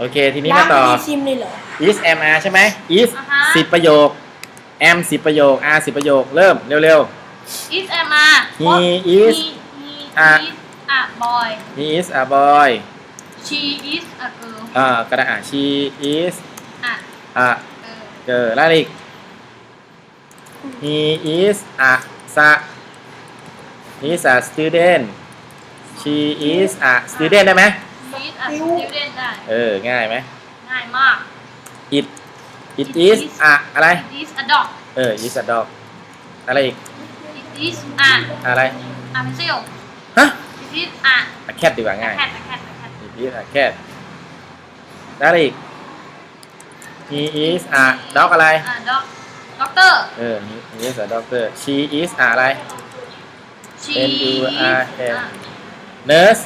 โอเค ทีนี้มาต่อชิมเลยเหรอ is am are ใช่ไหม is สิบประโยค am สิบประโยค are สิบประโยค เริ่มเร็วๆ is a m a r He is he is a boy he is a boy she is a girl อ่ากระดาษอ่ she is a girl แล้วออีก he is a sa he is a student she is a student ได้ไหมิวเล่นได้เออง่ายไหมง่ายมาก it it is อะอะไร it is a dog เออ is a dog อะไรอีก it is a อะไร a pencil ฮะ it is a a cat ดีกว่าง่าย cat a cat a cat it is a cat อะไรอีก he is a dog อะไร dog doctor เออ he is a doctor she is อะไร she is a nurse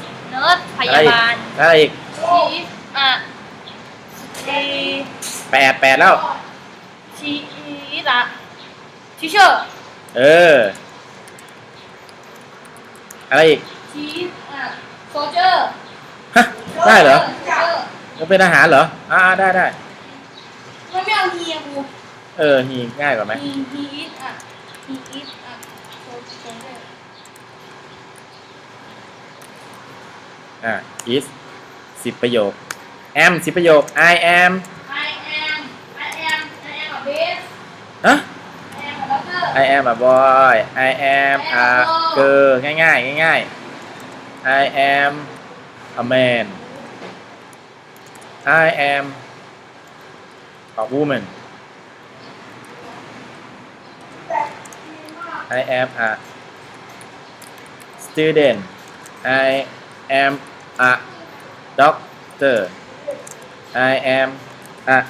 ร์สพยาบาลอะไรอีกชีฟอ่ะชีแปดแปดแล้วชีอีะชิเชอร์เอออะไรอีกชีอ่ะโซเจอร์ฮะได้เหรอจะเป็นอาหารเหรออ่าได้ได้มันไม่เอาเฮียกูเออฮีง่ายกว่าไหมฮีฮีอ่ะฮีอีอ่ะโซเอ่า if สิบประโยค am สิบประโยค I am I am I am I am a bitch ฮะ I am a I am a boy I am a girl ง่ายง่ายง่าย I am a man I am a woman I am a student I am a doctor I am a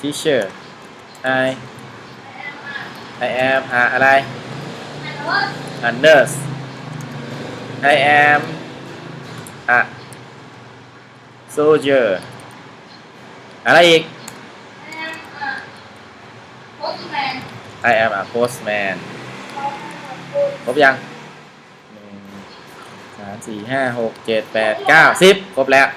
teacher I I am a อะไร a nurse I am a soldier อะไรอีก I am a postman ครบยังสามสี่ห้าหกเจ็ดแปดเก้าสิบครบแล้ว